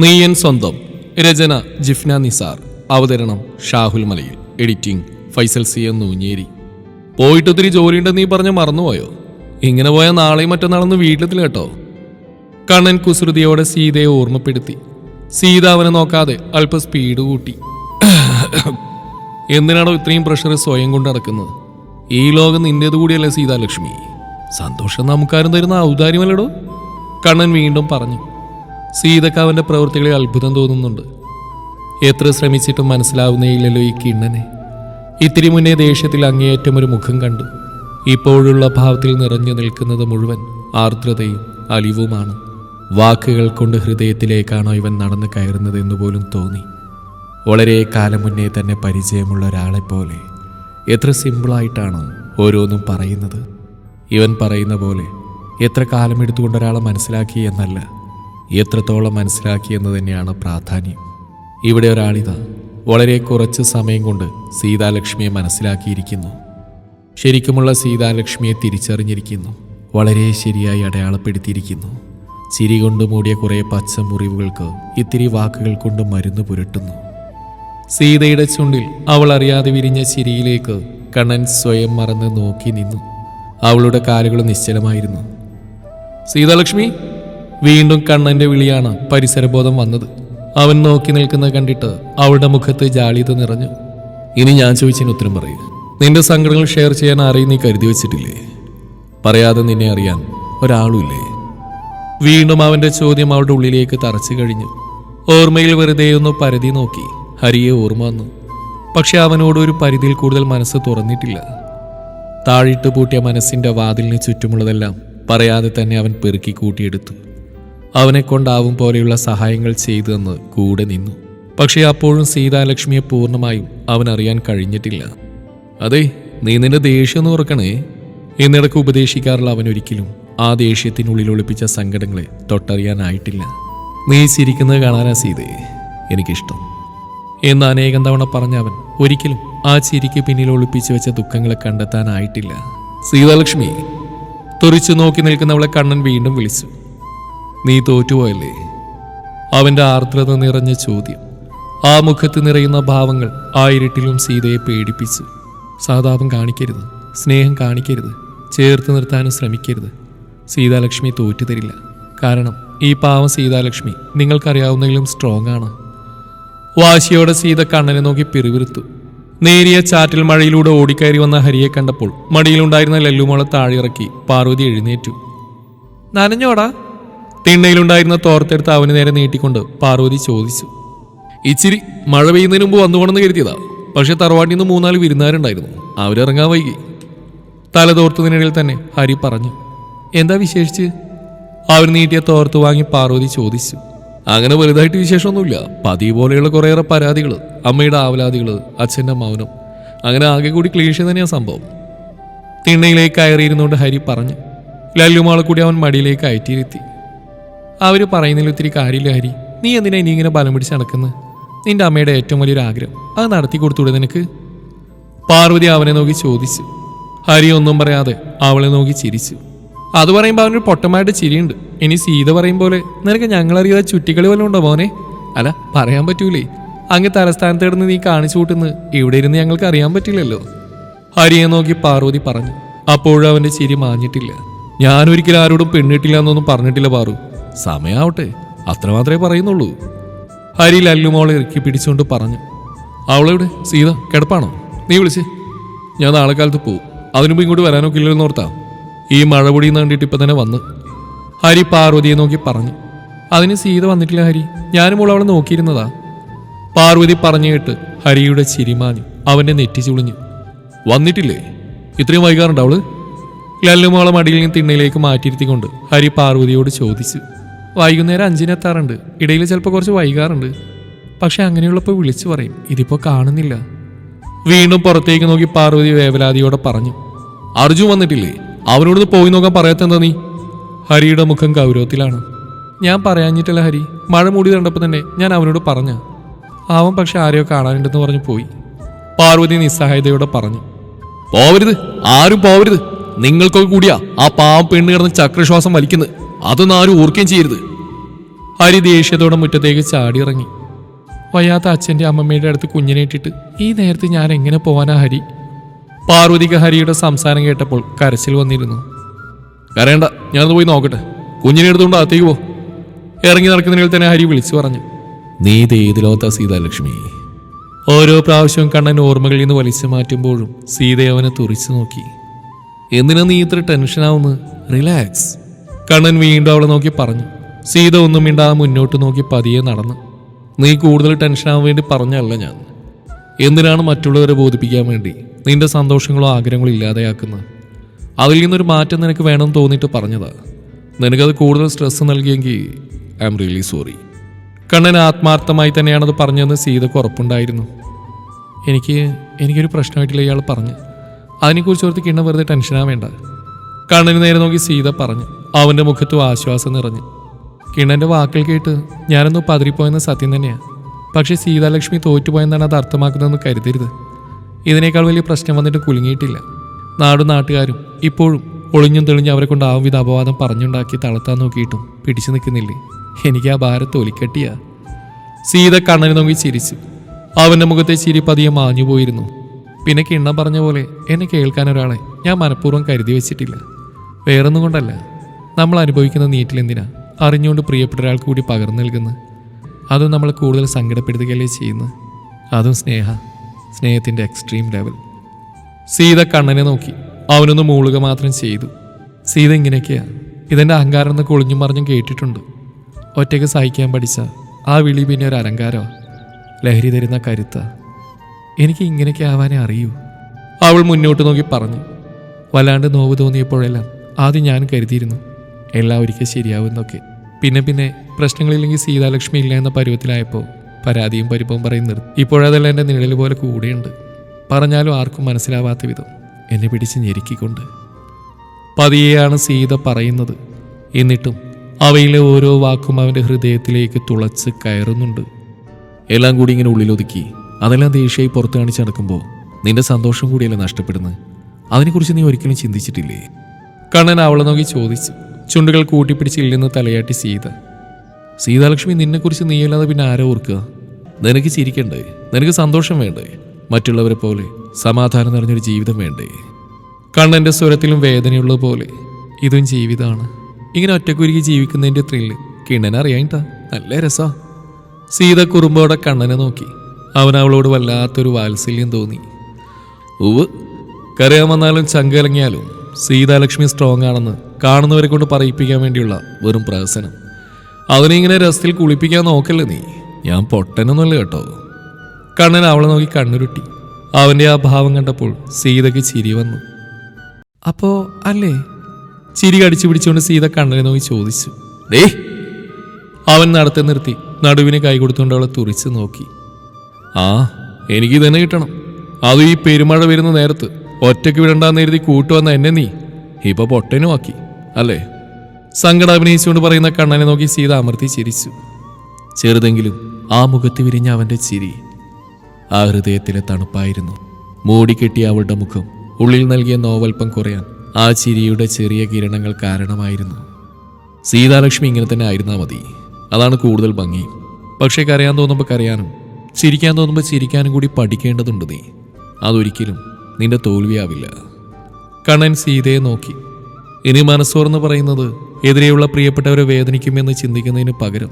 നീയൻ സ്വന്തം. രചന ജിഫ്ന നിസാർ. അവതരണം Shahul Malayil. Editing Faisal C M Noonjeri. പോയിട്ട് ഒത്തിരി ജോലിയുണ്ടെന്ന് നീ പറഞ്ഞ മറന്നുപോയോ? ഇങ്ങനെ പോയാൽ നാളെയും മറ്റന്നാളൊന്ന് വീട്ടിലെത്തില്ല കേട്ടോ? കണ്ണൻ കുസൃതിയോടെ സീതയെ ഓർമ്മപ്പെടുത്തി. സീത അവനെ നോക്കാതെ അല്പം സ്പീഡ് കൂട്ടി. എന്തിനാണോ ഇത്രയും പ്രഷർ സ്വയം കൊണ്ട് നടക്കുന്നത്? ഈ ലോകം നിന്റേത് കൂടിയല്ലേ സീതാലക്ഷ്മി? സന്തോഷം നമുക്കാരും തരുന്ന ഔദാര്യമല്ലടോ? കണ്ണൻ വീണ്ടും പറഞ്ഞു. സീതക്ക് അവന്റെ പ്രവൃത്തികളിൽ അത്ഭുതം തോന്നുന്നുണ്ട്. എത്ര ശ്രമിച്ചിട്ടും മനസ്സിലാവുന്നേയില്ലല്ലോ ഈ കിണ്ണനെ. ഇത്തിരി മുന്നേ ദേഷ്യത്തിൽ അങ്ങേയറ്റം ഒരു മുഖം കണ്ടു. ഇപ്പോഴുള്ള ഭാവത്തിൽ നിറഞ്ഞു നിൽക്കുന്നത് മുഴുവൻ ആർദ്രതയും അലിവുമാണ്. വാക്കുകൾ കൊണ്ട് ഹൃദയത്തിലേക്കാണോ ഇവൻ നടന്നു കയറുന്നത് എന്ന് പോലും തോന്നി. വളരെ കാലം മുന്നേ തന്നെ പരിചയമുള്ള ഒരാളെ പോലെ എത്ര സിമ്പിളായിട്ടാണ് ഓരോന്നും പറയുന്നത്. ഇവൻ പറയുന്ന പോലെ എത്ര കാലം എടുത്തുകൊണ്ട് ഒരാളെ മനസ്സിലാക്കി എന്നല്ല. എത്രത്തോളം മനസ്സിലാക്കി എന്ന് തന്നെയാണ് പ്രാധാന്യം. ഇവിടെ ഒരാളിതാ വളരെ കുറച്ച് സമയം കൊണ്ട് സീതാലക്ഷ്മിയെ മനസ്സിലാക്കിയിരിക്കുന്നു. ശരിക്കുമുള്ള സീതാലക്ഷ്മിയെ തിരിച്ചറിഞ്ഞിരിക്കുന്നു. വളരെ ശരിയായി അടയാളപ്പെടുത്തിയിരിക്കുന്നു. ചിരി കൊണ്ട് മൂടിയ കുറേ പച്ച മുറിവുകൾക്ക് ഇത്തിരി വാക്കുകൾ കൊണ്ട് മരുന്ന് പുരട്ടുന്നു. സീതയുടെ ചുണ്ടിൽ അവൾ അറിയാതെ വിരിഞ്ഞ ചിരിയിലേക്ക് കണ്ണൻ സ്വയം മറന്ന് നോക്കി നിന്നു. അവളുടെ കാലുകൾ നിശ്ചലമായിരുന്നു. സീതാലക്ഷ്മി! വീണ്ടും കണ്ണന്റെ വിളിയാണ് പരിസരബോധം വന്നത്. അവൻ നോക്കി നിൽക്കുന്ന കണ്ടിട്ട് അവളുടെ മുഖത്ത് ജാളിത നിറഞ്ഞു. ഇനി ഞാൻ ചോദിച്ചതിന് ഉത്തരം പറയും. നിന്റെ സങ്കടങ്ങൾ ഷെയർ ചെയ്യാൻ ആരെയും നീ കരുതി വെച്ചിട്ടില്ലേ? പറയാതെ നിന്നെ അറിയാൻ ഒരാളുമില്ലേ വീണ്ടും അവന്റെ ചോദ്യം അവളുടെ ഉള്ളിലേക്ക് തറച്ചു കഴിഞ്ഞു. ഓർമ്മയിൽ വെറുതെ ഒന്ന് പരിധി നോക്കി ഹരിയെ ഓർമ്മ വന്നു. പക്ഷെ അവനോട് ഒരു പരിധിയിൽ കൂടുതൽ മനസ്സ് തുറന്നിട്ടില്ല. താഴിട്ട് പൂട്ടിയ മനസ്സിന്റെ വാതിലിന് ചുറ്റുമുള്ളതെല്ലാം പറയാതെ തന്നെ അവൻ പെറുക്കി കൂട്ടിയെടുത്തു. അവനെ കൊണ്ടാവും പോലെയുള്ള സഹായങ്ങൾ ചെയ്തുവെന്ന് കൂടെ നിന്നു. പക്ഷേ അപ്പോഴും സീതാലക്ഷ്മിയെ പൂർണമായും അവൻ അറിയാൻ കഴിഞ്ഞിട്ടില്ല. അതെ നീ നിന്റെ ദേഷ്യം എന്ന് ഓർക്കണേ എന്നിടക്ക് ഉപദേശിക്കാറുള്ള അവൻ ഒരിക്കലും ആ ദേഷ്യത്തിനുള്ളിൽ ഒളിപ്പിച്ച സങ്കടങ്ങളെ തൊട്ടറിയാനായിട്ടില്ല. നീ ചിരിക്കുന്നത് കാണാനാ സീതേ എനിക്കിഷ്ടം എന്ന് അനേകം തവണ പറഞ്ഞ അവൻ ഒരിക്കലും ആ ചിരിക്ക് പിന്നിൽ ഒളിപ്പിച്ചു വെച്ച ദുഃഖങ്ങളെ കണ്ടെത്താനായിട്ടില്ല. സീതാലക്ഷ്മി തുറിച്ചു നോക്കി നിൽക്കുന്നവളെ കണ്ണൻ വീണ്ടും വിളിച്ചു. നീ തോറ്റുപോയല്ലേ? അവന്റെ ആർദ്രത നിറഞ്ഞ ചോദ്യം. ആ മുഖത്ത് നിറയുന്ന ഭാവങ്ങൾ ആ ഇരുട്ടിലും സീതയെ പേടിപ്പിച്ചു സഹതാപം കാണിക്കരുത് സ്നേഹം കാണിക്കരുത് ചേർത്ത് നിർത്താനും ശ്രമിക്കരുത്. സീതാലക്ഷ്മി തോറ്റുതരില്ല. കാരണം ഈ പാവം സീതാലക്ഷ്മി നിങ്ങൾക്കറിയാവുന്നതിലും സ്ട്രോങ് ആണ് വാശിയോടെ സീത കണ്ണനെ നോക്കി പിറുവിറുത്തു. നേരിയ ചാറ്റൽ മഴയിലൂടെ ഓടിക്കയറി വന്ന ഹരിയെ കണ്ടപ്പോൾ മടിയിലുണ്ടായിരുന്ന ലല്ലുമോളെ താഴെയിറക്കി പാർവതി എഴുന്നേറ്റു. നനഞ്ഞോടാ. തിണ്ണയിലുണ്ടായിരുന്ന തോർത്തെടുത്ത് അവന് നേരെ നീട്ടിക്കൊണ്ട് പാർവതി ചോദിച്ചു ഇച്ചിരി മഴ പെയ്യുന്നതിന് മുമ്പ് വന്നുകൊണ്ടെന്ന് കരുതിയതാ. പക്ഷെ തറവാട്ടിൽ നിന്ന് മൂന്നാൽ വിരുന്നാരുണ്ടായിരുന്നു അവരിറങ്ങാൻ വൈകി. തലതോർത്തതിനിടയിൽ തന്നെ ഹരി പറഞ്ഞു എന്താ വിശേഷിച്ച്? അവർ നീട്ടിയ തോർത്ത് വാങ്ങി പാർവതി ചോദിച്ചു അങ്ങനെ വലുതായിട്ട് വിശേഷമൊന്നുമില്ല. പതിവ് പോലെയുള്ള കുറേയേറെ പരാതികൾ അമ്മയുടെ ആവലാതികൾ അച്ഛന്റെ മൗനം. അങ്ങനെ ആകെ കൂടി ക്ലീശ തന്നെയാണ് സംഭവം. തിണ്ണയിലേക്ക് കയറിയിരുന്നുകൊണ്ട് ഹരി പറഞ്ഞു ലല്ലുമാളെ കൂടി അവൻ മടിയിലേക്ക് അയറ്റിയിരുത്തി. അവർ പറയുന്നതിൽ ഒത്തിരി കാര്യമില്ല ഹരി. നീ എന്തിനാ ഇനി ഇങ്ങനെ ബലം പിടിച്ച് നടക്കുന്നത് നിന്റെ അമ്മയുടെ ഏറ്റവും വലിയൊരു ആഗ്രഹം. അത് നടത്തി കൊടുത്തൂടെ നിനക്ക്? പാർവതി അവനെ നോക്കി ചോദിച്ചു. ഹരി ഒന്നും പറയാതെ അവളെ നോക്കി ചിരിച്ചു. അത് പറയുമ്പോൾ അവനൊരു പൊട്ടമായിട്ട് ചിരിയുണ്ട്. ഇനി സീത പറയും പോലെ നിനക്ക് ഞങ്ങളറിയാതെ ചുറ്റിക്കളി വല്ലതും ഉണ്ടോ മോനെ? അല്ല പറയാൻ പറ്റൂലേ. അങ്ങ് തലസ്ഥാനത്ത് കിടന്ന് നീ കാണിച്ചു കൂട്ടുന്നത് ഇവിടെ ഇരുന്ന് ഞങ്ങൾക്ക് അറിയാൻ പറ്റില്ലല്ലോ. ഹരിയെ നോക്കി പാർവതി പറഞ്ഞു. അപ്പോഴും അവന്റെ ചിരി മാഞ്ഞിട്ടില്ല. ഞാൻ ഒരിക്കലും ആരോടും പെണ്ണിട്ടില്ല എന്നൊന്നും പറഞ്ഞിട്ടില്ല പാറു. സമയാവട്ടെ. അത്ര മാത്രമേ പറയുന്നുള്ളൂ. ഹരി ലല്ലുമോളെ ഇറക്കി പിടിച്ചുകൊണ്ട് പറഞ്ഞു. അവളെവിടെ? സീത കിടപ്പാണോ? നീ വിളിച്ച്. ഞാൻ നാളെ കാലത്ത് പോവും. അതിനുമ്പോൾ ഇങ്ങോട്ട് വരാനൊക്കെ ഇല്ലെന്ന് ഓർത്താം. ഈ മഴ പൊടിയെന്ന് കണ്ടിട്ട് ഇപ്പം തന്നെ വന്ന്. ഹരി പാർവതിയെ നോക്കി പറഞ്ഞു. അതിന് സീത വന്നിട്ടില്ല ഹരി. ഞാനും അവളെ നോക്കിയിരുന്നതാ. പാർവതി പറഞ്ഞു കേട്ട് ഹരിയുടെ ചിരിമാഞ്ഞു അവന്റെ നെറ്റി ചുളിഞ്ഞു. വന്നിട്ടില്ലേ? ഇത്രയും വൈകാറുണ്ട് അവൾ? ലല്ലുമോളെ മടിയിൽ നിന്ന് തിണ്ണയിലേക്ക് മാറ്റിയിരുത്തിക്കൊണ്ട് ഹരി പാർവതിയോട് ചോദിച്ചു. വൈകുന്നേരം അഞ്ചിനെത്താറുണ്ട് ഇടയിൽ ചിലപ്പോൾ കുറച്ച് വൈകാറുണ്ട്. പക്ഷെ അങ്ങനെയുള്ളപ്പോൾ വിളിച്ചു പറയും. ഇതിപ്പോൾ കാണുന്നില്ല. വീണ്ടും പുറത്തേക്ക് നോക്കി പാർവതി വേവലാതിയോടെ പറഞ്ഞു. അർജു വന്നിട്ടില്ലേ? അവനോട് പോയി നോക്കാൻ പറയാത്തെന്താ നീ? ഹരിയുടെ മുഖം ഗൗരവത്തിലാണ്. ഞാൻ പറയാഞ്ഞിട്ടല്ല ഹരി. മഴ മൂടി കണ്ടപ്പോൾ തന്നെ ഞാൻ അവനോട് പറഞ്ഞ. അവൻ പക്ഷെ ആരെയോ കാണാനുണ്ടെന്ന് പറഞ്ഞു പോയി. പാർവതി നിസ്സഹായതയോടെ പറഞ്ഞു. പോവരുത്. ആരും പോവരുത്. നിങ്ങൾക്കൊക്കെ കൂടിയാ ആ പാവം പെണ്ണ് കിടന്ന് ചക്രശ്വാസം വലിക്കുന്നത്. അതൊന്നും ആരും ഓർക്കുകയും ചെയ്യരുത്. ഹരി ദേഷ്യത്തോടെ മുറ്റത്തേക്ക് ചാടിയിറങ്ങി. വയ്യാത്ത അച്ഛന്റെ അമ്മമ്മയുടെ അടുത്ത് കുഞ്ഞിനെ ഇട്ടിട്ട് ഈ നേരത്ത് ഞാൻ എങ്ങനെ പോവാനാ ഹരി? പാർവതിക്ക് ഹരിയുടെ സംസാരം കേട്ടപ്പോൾ കരച്ചിൽ വന്നിരുന്നു. കരയണ്ട ഞാനത് പോയി നോക്കട്ടെ. കുഞ്ഞിനെ എടുത്തുകൊണ്ട് അകത്തേക്ക് പോ. ഇറങ്ങി നടക്കുന്നതിൽ തന്നെ ഹരി വിളിച്ചു പറഞ്ഞു. നീ ദേതിലോത്ത സീതാലക്ഷ്മി? ഓരോ പ്രാവശ്യവും കണ്ണൻ ഓർമ്മകളിൽ നിന്ന് വലിച്ചു മാറ്റുമ്പോഴും സീതയവനെ തുറിച്ചു നോക്കി. എന്തിനാ നീ ഇത്ര ടെൻഷനാവുന്നു റിലാക്സ്. കണ്ണൻ വീണ്ടും അവളെ നോക്കി പറഞ്ഞു. സീത ഒന്നും മിണ്ടാതെ മുന്നോട്ട് നോക്കി പതിയെ നടന്നു. നീ കൂടുതൽ ടെൻഷനാവാൻ വേണ്ടി പറഞ്ഞല്ല ഞാൻ. എന്തിനാണ് മറ്റുള്ളവരെ ബോധിപ്പിക്കാൻ വേണ്ടി നിന്റെ സന്തോഷങ്ങളോ ആഗ്രഹങ്ങളോ ഇല്ലാതെയാക്കുന്നത്? അതിൽ നിന്നൊരു മാറ്റം നിനക്ക് വേണമെന്ന് തോന്നിയിട്ട് പറഞ്ഞതാ. നിനക്കത് കൂടുതൽ സ്ട്രെസ് നൽകിയെങ്കിൽ I'm really sorry Kannan ആത്മാർത്ഥമായി തന്നെയാണത് പറഞ്ഞതെന്ന് സീതക്ക് ഉറപ്പുണ്ടായിരുന്നു. എനിക്ക് എനിക്കൊരു പ്രശ്നമായിട്ടില്ല ഇയാൾ പറഞ്ഞു. അതിനെക്കുറിച്ച് ഓർത്ത് കിണ്ണ വെറുതെ ടെൻഷനാ വേണ്ട കണ്ണന് നേരെ നോക്കി സീത പറഞ്ഞു. അവന്റെ മുഖത്തും ആശ്വാസം നിറഞ്ഞു. കിണന്റെ വാക്കുകൾ കേട്ട് ഞാനൊന്ന് പതിരിപ്പോയെന്ന് സത്യം തന്നെയാണ് പക്ഷേ സീതാലക്ഷ്മി തോറ്റുപോയെന്നാണ് അത് അർത്ഥമാക്കുന്നതെന്ന് കരുതരുത്. ഇതിനേക്കാൾ വലിയ പ്രശ്നം വന്നിട്ട് കുലുങ്ങിയിട്ടില്ല. നാടും നാട്ടുകാരും ഇപ്പോഴും ഒളിഞ്ഞും തെളിഞ്ഞും അവരെ കൊണ്ട് ആവിധ അപവാദം പറഞ്ഞുണ്ടാക്കി തളർത്താൻ നോക്കിയിട്ടും പിടിച്ചു നിൽക്കുന്നില്ലേ? എനിക്ക് ആ ഭാരത്ത് ഒലിക്കട്ടിയാ. സീത കണ്ണിന് നോക്കി ചിരിച്ചു. അവന്റെ മുഖത്തെ ചിരി പതിയെ മാഞ്ഞു പോയിരുന്നു പിന്നെ കിണ്ണം പറഞ്ഞ പോലെ എന്നെ കേൾക്കാൻ ഒരാളെ ഞാൻ മനഃപൂർവം കരുതി വെച്ചിട്ടില്ല. വേറൊന്നും കൊണ്ടല്ല. നമ്മൾ അനുഭവിക്കുന്ന നീറ്റിലെന്തിനാ അറിഞ്ഞുകൊണ്ട് പ്രിയപ്പെട്ട ഒരാൾക്ക് കൂടി പകർന്നു നൽകുന്നത്. അതും നമ്മൾ കൂടുതൽ സങ്കടപ്പെടുത്തുകയല്ലേ ചെയ്യുന്നത്. അതും സ്നേഹ സ്നേഹത്തിന്റെ എക്സ്ട്രീം ലെവൽ സീത കണ്ണനെ നോക്കി. അവനൊന്ന് മൂളുക മാത്രം ചെയ്തു. സീത ഇങ്ങനെയൊക്കെയാ. ഇതെന്റെ അഹങ്കാരം എന്ന് കൊളിഞ്ഞും മറിഞ്ഞും കേട്ടിട്ടുണ്ട്. ഒറ്റയ്ക്ക് സഹിക്കാൻ പഠിച്ച ആ വിളി പിന്നെ ഒരു അലങ്കാരമാണ് ലഹരി തരുന്ന കരുത്ത. എനിക്ക് ഇങ്ങനെയൊക്കെ ആവാനേ അറിയൂ. അവൾ മുന്നോട്ട് നോക്കി പറഞ്ഞു. വല്ലാണ്ട് നോവ് തോന്നിയപ്പോഴെല്ലാം ആദ്യം ഞാൻ കരുതിയിരുന്നു എല്ലാം ഒരിക്കൽ ശരിയാവുന്നൊക്കെ പിന്നെ പിന്നെ പ്രശ്നങ്ങളില്ലെങ്കിൽ സീതാലക്ഷ്മി ഇല്ല എന്ന പരുവത്തിലായപ്പോൾ പരാതിയും പരിപ്പവും പറയുന്നത് ഇപ്പോഴതെല്ലാം എന്റെ നിഴൽ പോലെ കൂടെയുണ്ട്. പറഞ്ഞാലും ആർക്കും മനസ്സിലാവാത്ത വിധം എന്നെ പിടിച്ച് ഞെരുക്കിക്കൊണ്ട്. പതിയെയാണ് സീത പറയുന്നത്. എന്നിട്ടും അവയിലെ ഓരോ വാക്കും അവന്റെ ഹൃദയത്തിലേക്ക് തുളച്ച് കയറുന്നുണ്ട്. എല്ലാം കൂടി ഇങ്ങനെ ഉള്ളിലൊതുക്കി അതെല്ലാം ദേഷ്യമായി പുറത്ത് കാണിച്ച് നടക്കുമ്പോൾ നിന്റെ സന്തോഷം കൂടിയല്ലേ നഷ്ടപ്പെടുന്നത്? അതിനെക്കുറിച്ച് നീ ഒരിക്കലും ചിന്തിച്ചിട്ടില്ലേ? കണ്ണൻ അവളെ നോക്കി ചോദിച്ചു. ചുണ്ടുകൾ കൂട്ടിപ്പിടിച്ച് ഇല്ലെന്ന് തലയാട്ടി സീത. സീതാലക്ഷ്മി നിന്നെക്കുറിച്ച് നീയല്ലാതെ പിന്നെ ആരോ ഓർക്കുക? നിനക്ക് ചിരിക്കണ്ടേ? നിനക്ക് സന്തോഷം വേണ്ടേ? മറ്റുള്ളവരെ പോലെ സമാധാനം നിറഞ്ഞൊരു ജീവിതം വേണ്ടേ? കണ്ണന്റെ സ്വരത്തിലും വേദനയുള്ളത് പോലെ ഇതും ജീവിതമാണ് ഇങ്ങനെ ഒറ്റക്കുരുക്കി ജീവിക്കുന്നതിന്റെ ത്രില്ല് കിണ്ണൻ അറിയായിട്ടാ നല്ല രസാ. സീത കുറുമ്പോടെ കണ്ണനെ നോക്കി. അവൻ അവളോട് വല്ലാത്തൊരു വാത്സല്യം തോന്നി. ഉവ് കരയാൻ വന്നാലും ചങ്കലങ്ങിയാലും സീതാലക്ഷ്മി സ്ട്രോങ് ആണെന്ന് കാണുന്നവരെ കൊണ്ട് പറയിപ്പിക്കാൻ വേണ്ടിയുള്ള വെറും പ്രഹസനം. അതിനെ ഇങ്ങനെ രസത്തിൽ കുളിപ്പിക്കാൻ നോക്കല്ലേ നീ? ഞാൻ പൊട്ടനൊന്നുമല്ല കേട്ടോ. കണ്ണൻ അവളെ നോക്കി കണ്ണുരുട്ടി. അവന്റെ ആ ഭാവം കണ്ടപ്പോൾ സീതയ്ക്ക് ചിരി വന്നു. അപ്പോ അല്ലേ? ചിരി കടിച്ചു പിടിച്ചുകൊണ്ട് സീത കണ്ണനെ നോക്കി ചോദിച്ചു. ഡേ അവൻ നടത്തി നിർത്തി നടുവിന് കൈ കൊടുത്തുകൊണ്ട് അവളെ തുറിച്ച് നോക്കി. ആ എനിക്ക് തന്നെ കിട്ടണം. അത് ഈ പെരുമഴ വരുന്ന നേരത്ത് ഒറ്റയ്ക്ക് വിടണ്ടാന്ന് എഴുതി കൂട്ടുവന്ന എന്നെ നീ ഇപ്പൊ പൊട്ടനും ആക്കി അല്ലേ? സങ്കടം അഭിനയിച്ചുകൊണ്ട് പറയുന്ന കണ്ണനെ നോക്കി സീത അമർത്തി ചിരിച്ചു. ചെറുതെങ്കിലും ആ മുഖത്ത് വിരിഞ്ഞ അവന്റെ ചിരി ആ ഹൃദയത്തിലെ തണുപ്പായിരുന്നു. മൂടിക്കെട്ടിയ അവളുടെ മുഖം ഉള്ളിൽ നൽകിയ നോവൽപ്പം കുറയാൻ ആ ചിരിയുടെ ചെറിയ കിരണങ്ങൾ കാരണമായിരുന്നു. സീതാലക്ഷ്മി ഇങ്ങനെ തന്നെ ആയിരുന്നാൽ മതി. അതാണ് കൂടുതൽ ഭംഗി. പക്ഷേ കരയാൻ തോന്നുമ്പോൾ കരയാനും ചിരിക്കാൻ തോന്നുമ്പോൾ ചിരിക്കാനും കൂടി പഠിക്കേണ്ടതുണ്ട് നീ. അതൊരിക്കലും നിന്റെ തോൽവിയാവില്ല. കണ്ണൻ സീതയെ നോക്കി. ഇനി മനസ്സോർന്ന് പറയുന്നത് എതിരെയുള്ള പ്രിയപ്പെട്ടവരെ വേദനിക്കുമെന്ന് ചിന്തിക്കുന്നതിന് പകരം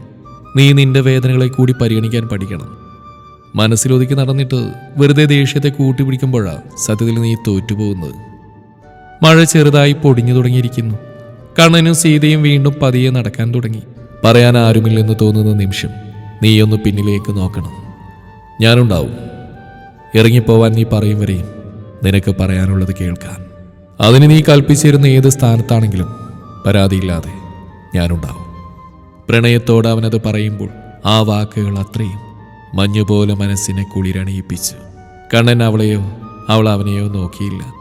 നീ നിന്റെ വേദനകളെ കൂടി പരിഗണിക്കാൻ പഠിക്കണം. മനസ്സിലൊതുക്കി നടന്നിട്ട് വെറുതെ ദേഷ്യത്തെ കൂട്ടിപ്പിടിക്കുമ്പോഴാണ് സത്യത്തിൽ നീ തോറ്റുപോകുന്നത്. മഴ ചെറുതായി പൊടിഞ്ഞു തുടങ്ങിയിരിക്കുന്നു. കണ്ണനും സീതയും വീണ്ടും പതിയെ നടക്കാൻ തുടങ്ങി. പറയാൻ ആരുമില്ലെന്ന് തോന്നുന്ന നിമിഷം നീയൊന്ന് പിന്നിലേക്ക് നോക്കണം. ഞാനുണ്ടാവും. ഇറങ്ങിപ്പോവാൻ നീ പറയും വരെയും. നിനക്ക് പറയാനുള്ളത് കേൾക്കാൻ. അതിന് നീ കൽപ്പിച്ചിരുന്ന ഏത് സ്ഥാനത്താണെങ്കിലും പരാതിയില്ലാതെ ഞാനുണ്ടാവും. പ്രണയത്തോട് അവനത് പറയുമ്പോൾ ആ വാക്കുകൾ അത്രയും മഞ്ഞുപോലെ മനസ്സിനെ കുളിരണിയിപ്പിച്ചു. കണ്ണൻ അവളെയോ അവൾ അവനെയോ നോക്കിയില്ല.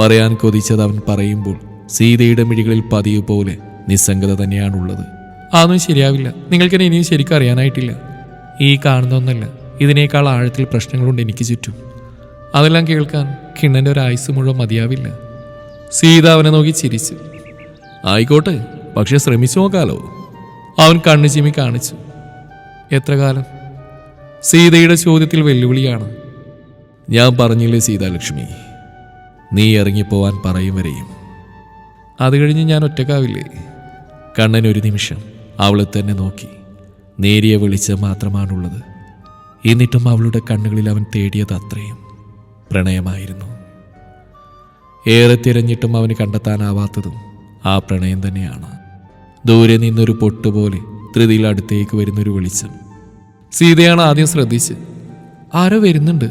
പറയാൻ കൊതിച്ചത് അവൻ പറയുമ്പോൾ സീതയുടെ മിഴികളിൽ പതിവ് പോലെ നിസ്സംഗത തന്നെയാണുള്ളത്. അതൊന്നും ശരിയാവില്ല. നിങ്ങൾക്കെന്നെ ഇനിയും ശരിക്കും അറിയാനായിട്ടില്ല. ഈ കാണുന്നൊന്നല്ല ഇതിനേക്കാൾ ആഴത്തിൽ പ്രശ്നങ്ങളുണ്ട് എനിക്ക് ചുറ്റും. അതെല്ലാം കേൾക്കാൻ കിണ്ണന്റെ ഒരു ആയുസ് മുഴുവൻ മതിയാവില്ല. സീത അവനെ നോക്കി ചിരിച്ചു. ആയിക്കോട്ടെ പക്ഷെ ശ്രമിച്ചു നോക്കാലോ. അവൻ കണ്ണു ചിമ്മി കാണിച്ചു. എത്ര കാലം? സീതയുടെ ചോദ്യത്തിൽ വെല്ലുവിളിയാണ്. ഞാൻ പറഞ്ഞില്ലേ സീതാലക്ഷ്മി? നീ ഇറങ്ങിപ്പോവാൻ പറയും വരെയും. അത് കഴിഞ്ഞ് ഞാൻ ഒറ്റക്കാവില്ലേ? കണ്ണൻ ഒരു നിമിഷം അവളെ തന്നെ നോക്കി. നേരിയ വെളിച്ചം മാത്രമാണുള്ളത്. എന്നിട്ടും അവളുടെ കണ്ണുകളിൽ അവൻ തേടിയത് അത്രയും. പ്രണയമായിരുന്നു. ഏറെ തിരഞ്ഞിട്ടും അവന് കണ്ടെത്താനാവാത്തതും ആ പ്രണയം തന്നെയാണ്. ദൂരെ നിന്നൊരു പൊട്ടുപോലെ ധൃതിയിൽ അടുത്തേക്ക് വരുന്നൊരു വെളിച്ചം. സീതയാണ് ആദ്യം ശ്രദ്ധിച്ച് ആരോ വരുന്നുണ്ട്.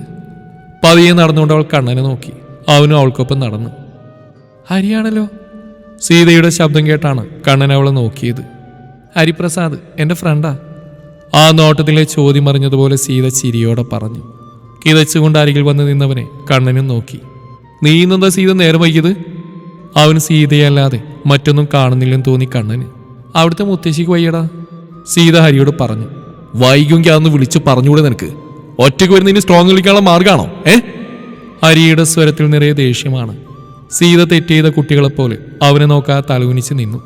പതിയെ നടന്നുകൊണ്ട് അവൾ കണ്ണനെ നോക്കി. അവനും അവൾക്കൊപ്പം നടന്നു. ഹരിയാണല്ലോ? സീതയുടെ ശബ്ദം കേട്ടാണ് കണ്ണൻ അവളെ നോക്കിയത്. ഹരിപ്രസാദ് എന്റെ ഫ്രണ്ടാ? ആ നോട്ടത്തിലെ ചോദ്യം അറിഞ്ഞതുപോലെ സീത ചിരിയോടെ പറഞ്ഞു. കിതച്ചുകൊണ്ട് അരികിൽ വന്ന് നിന്നവനെ കണ്ണനും നോക്കി. നീ ഇന്നെന്താ സീത നേരം വൈകിയത്? അവൻ സീതയല്ലാതെ മറ്റൊന്നും കാണുന്നില്ലെന്ന് തോന്നി കണ്ണന്. അവിടുത്തെ മുത്തശ്ശിക്ക് വയ്യടാ. സീത ഹരിയോട് പറഞ്ഞു. വൈകുമെങ്കിൽ അതൊന്ന് വിളിച്ചു പറഞ്ഞുകൂടെ നിനക്ക്. ഒറ്റയ്ക്ക് വരുന്നതിന് സ്ട്രോങ് വിളിക്കാനുള്ള മാർഗമാണോ ഏ? ഹരിയുടെ സ്വരത്തിൽ നിറയെ ദേഷ്യമാണ്. സീത തെറ്റ് ചെയ്ത കുട്ടികളെപ്പോലെ അവനെ നോക്കാ തലകുനിച്ച് നിന്നു.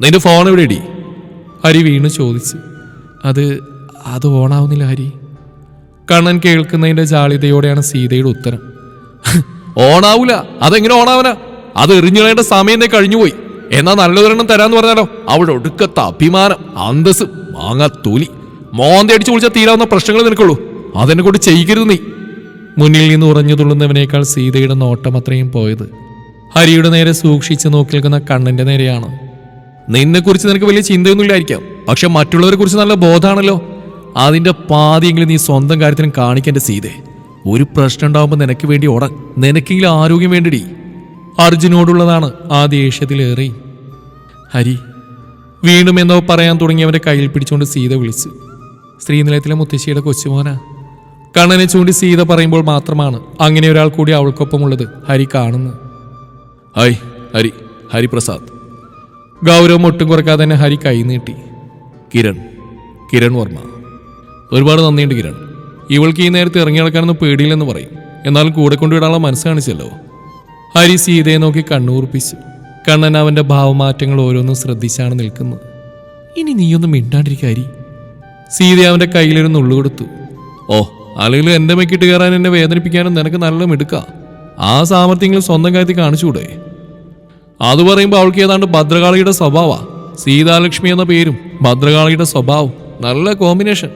നിന്റെ ഫോൺ എവിടെ ഇടി ഹരി വീണ് ചോദിച്ചു. അത് അത് ഓണാവുന്നില്ല ഹരി. കണ്ണൻ കേൾക്കുന്നതിന്റെ ജാളിതയോടെയാണ് സീതയുടെ ഉത്തരം. ഓണാവൂല. അതെങ്ങനെ ഓണാവന? അത് എറിഞ്ഞിടേണ്ട സമയം തന്നെ കഴിഞ്ഞുപോയി. എന്നാ നല്ലൊരെണ്ണം തരാന്ന് പറഞ്ഞാലോ? അവിടെ ഒടുക്കത്തെ അഭിമാനം അന്തസ് മാങ്ങ തൂലി മോന്തി അടിച്ചു വിളിച്ചാൽ തീരാവുന്ന പ്രശ്നങ്ങൾ നിനക്കുള്ളൂ. അതെന്നെ കൊണ്ട് ചെയ്യരുത് നീ. മുന്നിൽ നിന്ന് ഉറഞ്ഞു തുള്ളുന്നവനേക്കാൾ സീതയുടെ നോട്ടം അത്രയും പോയത്. ഹരിയുടെ നേരെ സൂക്ഷിച്ചു നോക്കി നിൽക്കുന്ന കണ്ണന്റെ നേരെയാണ്. നിന്നെക്കുറിച്ച് നിനക്ക് വലിയ ചിന്തയൊന്നുമില്ലായിരിക്കാം. പക്ഷെ മറ്റുള്ളവരെ കുറിച്ച് നല്ല ബോധമാണല്ലോ അതിന്റെ പാതിയെങ്കിലും നീ സ്വന്തം കാര്യത്തിനും കാണിക്കേണ്ട സീതേ. ഒരു പ്രശ്നം ഉണ്ടാവുമ്പോൾ നിനക്ക് വേണ്ടി ഓടാൻ നിനക്കെങ്കിലും ആരോഗ്യം വേണ്ടിടി. അർജുനോടുള്ളതാണ് ആ ദേഷ്യത്തിലേറെ. ഹരി വീണ്ടും എന്തോ പറയാൻ തുടങ്ങിയവരെ കയ്യിൽ പിടിച്ചുകൊണ്ട് സീത വിളിച്ചു. ശ്രീനിലയത്തിലെ മുത്തശ്ശിയുടെ കൊച്ചുമോന. കണ്ണനെ ചൂണ്ടി സീത പറയുമ്പോൾ മാത്രമാണ് അങ്ങനെ ഒരാൾ കൂടി അവൾക്കൊപ്പമുള്ളത് ഹരി കാണുന്നു ഹൈ ഹരി ഹരിപ്രസാദ്. ഗൗരവം ഒട്ടും കുറക്കാതെ തന്നെ ഹരി കൈ നീട്ടി കിരൺ കിരൺ വർമ്മ. ഒരുപാട് നന്ദിയുണ്ട് കിരൺ. ഇവൾക്ക് ഈ നേരത്തെ ഇറങ്ങി നടക്കാനൊന്നും പേടിയില്ലെന്ന് പറയും. എന്നാലും കൂടെ കൊണ്ടുവിടാനുള്ള മനസ്സ് കാണിച്ചല്ലോ. ഹരി സീതയെ നോക്കി കണ്ണൂർപ്പിച്ചു. കണ്ണൻ അവന്റെ ഭാവമാറ്റങ്ങൾ ഓരോന്നും ശ്രദ്ധിച്ചാണ് നിൽക്കുന്നത്. ഇനി നീയൊന്നും മിണ്ടാണ്ടിരിക്കുക ഹരി. സീത അവന്റെ കയ്യിലൊരു നുള്ളു കൊടുത്തു. ഓ അല്ലെങ്കിൽ എന്റെ മെക്കിട്ട് കയറാൻ എന്നെ വേദനിപ്പിക്കാനും നിനക്ക് നല്ല മിടുക്ക. ആ സാമർഥ്യങ്ങൾ സ്വന്തം കാര്യത്തിൽ കാണിച്ചുകൂടെ? അത് പറയുമ്പോൾ അവൾക്ക് ഏതാണ്ട് ഭദ്രകാളിയുടെ സ്വഭാവ. സീതാലക്ഷ്മി എന്ന പേരും ഭദ്രകാളിയുടെ സ്വഭാവം നല്ല കോമ്പിനേഷൻ.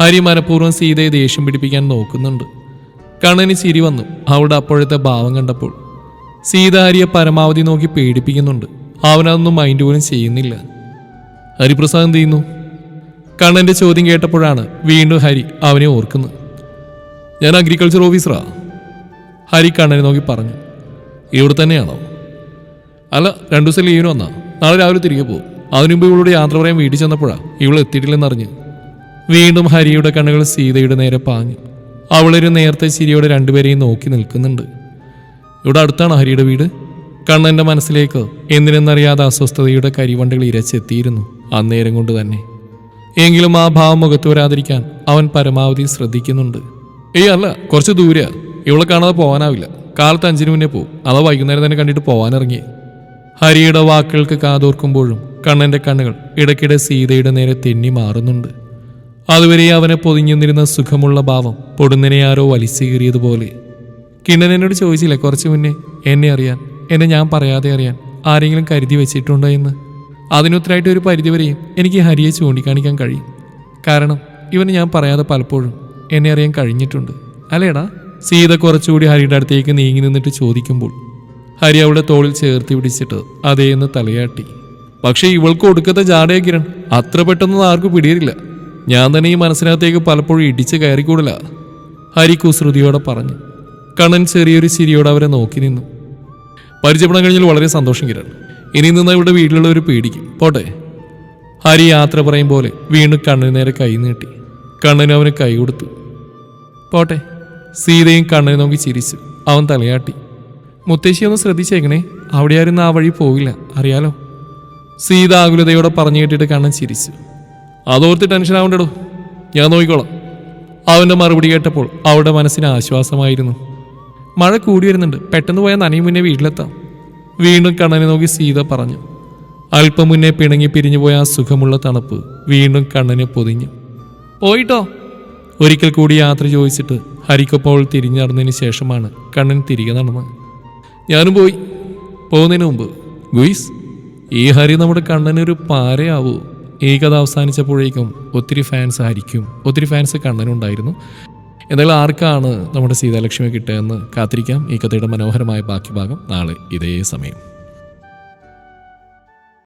ഹരി മനഃപൂർവം സീതയെ ദേഷ്യം പിടിപ്പിക്കാൻ നോക്കുന്നുണ്ട്. കണ്ണന് ചിരി വന്നു. അവളുടെ അപ്പോഴത്തെ ഭാവം കണ്ടപ്പോൾ. സീത ഹരിയെ പരമാവധി നോക്കി പേടിപ്പിക്കുന്നുണ്ട്. അവനതൊന്നും മൈൻഡ് പോലും ചെയ്യുന്നില്ല. ഹരിപ്രസാദ് എന്ത് ചെയ്യുന്നു? കണ്ണന്റെ ചോദ്യം കേട്ടപ്പോഴാണ് വീണ്ടും ഹരി അവനെ ഓർക്കുന്നത്. ഞാൻ അഗ്രികൾച്ചർ ഓഫീസറാ ഹരി കണ്ണനെ നോക്കി പറഞ്ഞു. ഇവിടെ തന്നെയാണോ? അല്ല രണ്ടു ദിവസം ലീവിന് വന്നാ. നാളെ രാവിലെ തിരികെ പോകും. അതിനുമുമ്പ് ഇവളുടെ യാത്ര പറയാൻ വീട്ടിൽ ചെന്നപ്പോഴാണ് ഇവൾ എത്തിയിട്ടില്ലെന്നറിഞ്ഞ്. വീണ്ടും ഹരിയുടെ കണ്ണുകൾ സീതയുടെ നേരെ പാഞ്ഞു. അവളൊരു നേരത്തെ ചിരിയോടെ രണ്ടുപേരെയും നോക്കി നിൽക്കുന്നുണ്ട്. ഇവിടെ അടുത്താണ് ഹരിയുടെ വീട്? കണ്ണന്റെ മനസ്സിലേക്ക് എന്തിനെന്നറിയാതെ അസ്വസ്ഥതയുടെ കരിവണ്ടകൾ ഇരച്ചെത്തിയിരുന്നു അന്നേരം കൊണ്ട് തന്നെ. എങ്കിലും ആ ഭാവം മുഖത്ത് വരാതിരിക്കാൻ അവൻ പരമാവധി ശ്രദ്ധിക്കുന്നുണ്ട്. ഏയ് അല്ല കുറച്ച് ദൂരെയാ. ഇവളെ കാണാതെ പോകാനാവില്ല കാലത്ത് അഞ്ചിന് മുന്നേ പോകും അതോ വൈകുന്നേരം തന്നെ കണ്ടിട്ട് പോകാനിറങ്ങി ഹരിയുടെ വാക്കുകൾക്ക് കാതോർക്കുമ്പോഴും കണ്ണന്റെ കണ്ണുകൾ ഇടയ്ക്കിടെ സീതയുടെ നേരെ തെന്നി മാറുന്നുണ്ട്. അതുവരെ അവനെ പൊതിഞ്ഞുനിന്നിരുന്ന സുഖമുള്ള ഭാവം പൊടുന്നനെ ആരോ വലിച്ചുകീറിയതുപോലെ കിണ്ണൻ എന്നോട് ചോദിച്ചില്ലേ കുറച്ച് മുന്നേ എന്നെ അറിയാൻ എന്നെ ഞാൻ പറയാതെ അറിയാൻ ആരെങ്കിലും കരുതി വെച്ചിട്ടുണ്ടോ എന്ന്? അതിനുത്തരായിട്ട് ഒരു പരിധിവരെയും എനിക്ക് ഹരിയെ ചൂണ്ടിക്കാണിക്കാൻ കഴിയും. കാരണം ഇവന് ഞാൻ പറയാതെ പലപ്പോഴും എന്നെ അറിയാൻ കഴിഞ്ഞിട്ടുണ്ട്. അല്ലേടാ? സീത കുറച്ചുകൂടി ഹരിയുടെ അടുത്തേക്ക് നീങ്ങി നിന്നിട്ട് ചോദിക്കുമ്പോൾ ഹരി അവളുടെ തോളിൽ ചേർത്ത് പിടിച്ചിട്ട് അതേന്ന് തലയാട്ടി. പക്ഷേ ഇവൾക്ക് ഒടുക്കത്തെ ജാടയ കിരൺ. അത്ര പെട്ടെന്ന് ആർക്കും പിടിയില്ല ഞാൻ തന്നെ ഈ മനസ്സിനകത്തേക്ക് പലപ്പോഴും ഇടിച്ച് കയറിക്കൂടില്ല. ഹരി കുസൃതിയോടെ പറഞ്ഞു. കണ്ണൻ ചെറിയൊരു ചിരിയോടെ അവരെ നോക്കി നിന്നു. പരിചയപ്പെടാൻ കഴിഞ്ഞാൽ വളരെ സന്തോഷം കിരൺ. ഇനി നിന്ന് ഇവിടെ വീട്ടിലുള്ളവർ പേടിക്കും. പോട്ടെ. ഹരി യാത്ര പറയും പോലെ വീണ്ടും കണ്ണിന് നേരെ കൈ നീട്ടി. കണ്ണന് അവന് കൈ കൊടുത്തു. പോട്ടെ. സീതയും കണ്ണനെ നോക്കി ചിരിച്ചു. അവൻ തലയാട്ടി. മുത്തശ്ശി ഒന്ന് ശ്രദ്ധിച്ചേക്കണേ അവിടെ ആരും ആ വഴി പോവില്ല. അറിയാലോ. സീത ആകുലതയോടെ പറഞ്ഞു കേട്ടിട്ട് കണ്ണൻ ചിരിച്ചു. അതോർത്ത് ടെൻഷൻ ആവണ്ടടോ. ഞാൻ നോക്കിക്കോളാം. അവന്റെ മറുപടി കേട്ടപ്പോൾ അവളുടെ മനസ്സിന് ആശ്വാസമായിരുന്നു. മഴ കൂടി വരുന്നുണ്ട്. പെട്ടെന്ന് പോയാൽ നനയും മുന്നേ വീട്ടിലെത്താം. വീണ്ടും കണ്ണനെ നോക്കി സീത പറഞ്ഞു. അല്പം മുന്നേ പിണങ്ങി പിരിഞ്ഞു പോയ ആ സുഖമുള്ള തണുപ്പ് വീണ്ടും കണ്ണനെ പൊതിഞ്ഞു. പോയിട്ടോ? ഒരിക്കൽ കൂടി യാത്ര ചോദിച്ചിട്ട് ഹരിക്കൊപ്പോൾ തിരിഞ്ഞറിഞ്ഞതിന് ശേഷമാണ് കണ്ണൻ തിരികെ നടന്നത്. ഞാനും പോയി. പോകുന്നതിന് മുമ്പ്. ഗുയിസ് ഈ ഹരി നമ്മുടെ കണ്ണനൊരു പാരയാവൂ. ഈ കഥ അവസാനിച്ചപ്പോഴേക്കും ഒത്തിരി ഫാൻസ് ഹരിക്കും. ഒത്തിരി ഫാൻസ് കണ്ണനുണ്ടായിരുന്നു എന്തായാലും ആർക്കാണ് നമ്മുടെ സീതാലക്ഷ്മി കിട്ടുക എന്ന് കാത്തിരിക്കാം. ഈ കഥയുടെ മനോഹരമായ ബാക്കി ഭാഗം നാളെ ഇതേ സമയം.